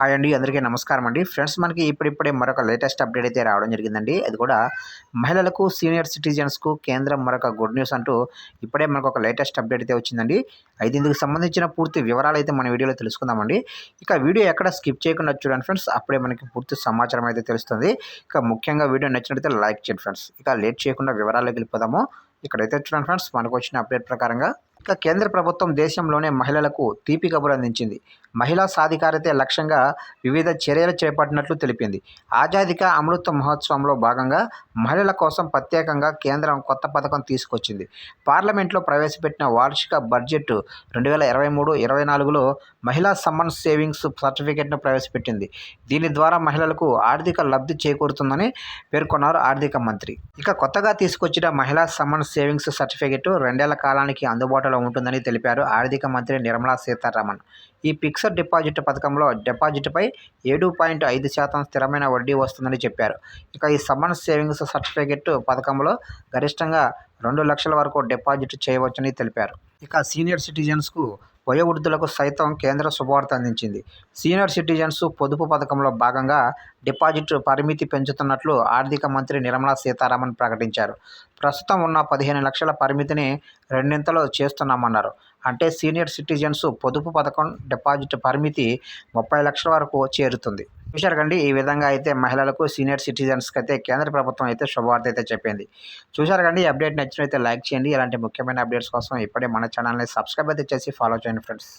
Hi అండి అందరికీ నమస్కారం అండి. ఫ్రెండ్స్ మనకి ఇప్పుడిప్పుడే మరొక లేటెస్ట్ అప్డేట్ అయితే రావడం జరిగిందండి. అది కూడా మహిళలకు సీనియర్ సిటిజన్స్కు కేంద్రం మరొక గుడ్ న్యూస్ అంటూ ఇప్పుడే మనకు ఒక లేటెస్ట్ అప్డేట్ అయితే వచ్చిందండి. అయితే ఇందుకు సంబంధించిన పూర్తి వివరాలు అయితే మన వీడియోలో తెలుసుకుందామండి. ఇక వీడియో ఎక్కడ స్కిప్ చేయకుండా చూడండి ఫ్రెండ్స్. అప్పుడే మనకి పూర్తి సమాచారం అయితే తెలుస్తుంది. ఇక ముఖ్యంగా వీడియో నచ్చినట్లయితే లైక్ చేయండి ఫ్రెండ్స్. ఇక లేట్ చేయకుండా వివరాల్లోకి వెళ్ళిపోదాము. ఇక్కడైతే చూడండి ఫ్రెండ్స్ మనకు వచ్చిన అప్డేట్ ప్రకారంగా ఇక కేంద్ర ప్రభుత్వం దేశంలోనే మహిళలకు తీపి కబురు అందించింది. మహిళా సాధికారతే లక్ష్యంగా వివిధ చర్యలు చేపట్టినట్లు తెలిపింది. ఆజాదిక అమృత మహోత్సవంలో భాగంగా మహిళల కోసం ప్రత్యేకంగా కేంద్రం కొత్త పథకం తీసుకొచ్చింది. పార్లమెంట్లో ప్రవేశపెట్టిన వార్షిక బడ్జెట్ రెండు వేల ఇరవై మూడు ఇరవై నాలుగులో మహిళా సమ్మన్ సేవింగ్స్ సర్టిఫికేట్ను ప్రవేశపెట్టింది. దీని ద్వారా మహిళలకు ఆర్థిక లబ్ధి చేకూరుతుందని పేర్కొన్నారు ఆర్థిక మంత్రి. ఇక కొత్తగా తీసుకొచ్చిన మహిళా సమ్మన్ సేవింగ్స్ సర్టిఫికేట్ రెండేళ్ళ కాలానికి అందుబాటులో ఉంటుందని తెలిపారు ఆర్థిక మంత్రి నిర్మలా సీతారామన్. ఈ ఫిక్స్డ్ డిపాజిట్ పథకంలో డిపాజిట్పై ఏడు పాయింట్ ఐదు శాతం స్థిరమైన వడ్డీ వస్తుందని చెప్పారు. ఇక ఈ సమ్మన్ సేవింగ్స్ సర్టిఫికేట్ పథకంలో గరిష్టంగా రెండు లక్షల వరకు డిపాజిట్ చేయవచ్చని తెలిపారు. ఇక సీనియర్ సిటిజన్స్కు వయోవృద్ధులకు సైతం కేంద్ర శుభవార్త అందించింది. సీనియర్ సిటిజన్స్ పొదుపు పథకంలో భాగంగా డిపాజిట్ పరిమితి పెంచుతున్నట్లు ఆర్థిక మంత్రి నిర్మలా సీతారామన్ ప్రకటించారు. ప్రస్తుతం ఉన్న పదిహేను లక్షల పరిమితిని రెండింతలు చేస్తున్నామన్నారు. అంటే సీనియర్ సిటిజన్స్ పొదుపు పథకం డిపాజిట్ పరిమితి ముప్పై లక్షల వరకు చేరుతుంది. చూశారు కండి ఈ విధంగా అయితే మహిళలకు సీనియర్ సిటిజన్స్కి అయితే కేంద్ర ప్రభుత్వం అయితే శుభవార్త అయితే చెప్పింది. చూశారు కండి ఈ అప్డేట్ నచ్చినైతే లైక్ చేయండి. ఇలాంటి ముఖ్యమైన అప్డేట్స్ కోసం ఇప్పుడే మన ఛానల్ని సబ్స్క్రైబ్ అయితే చేసి ఫాలో చేయండి ఫ్రెండ్స్.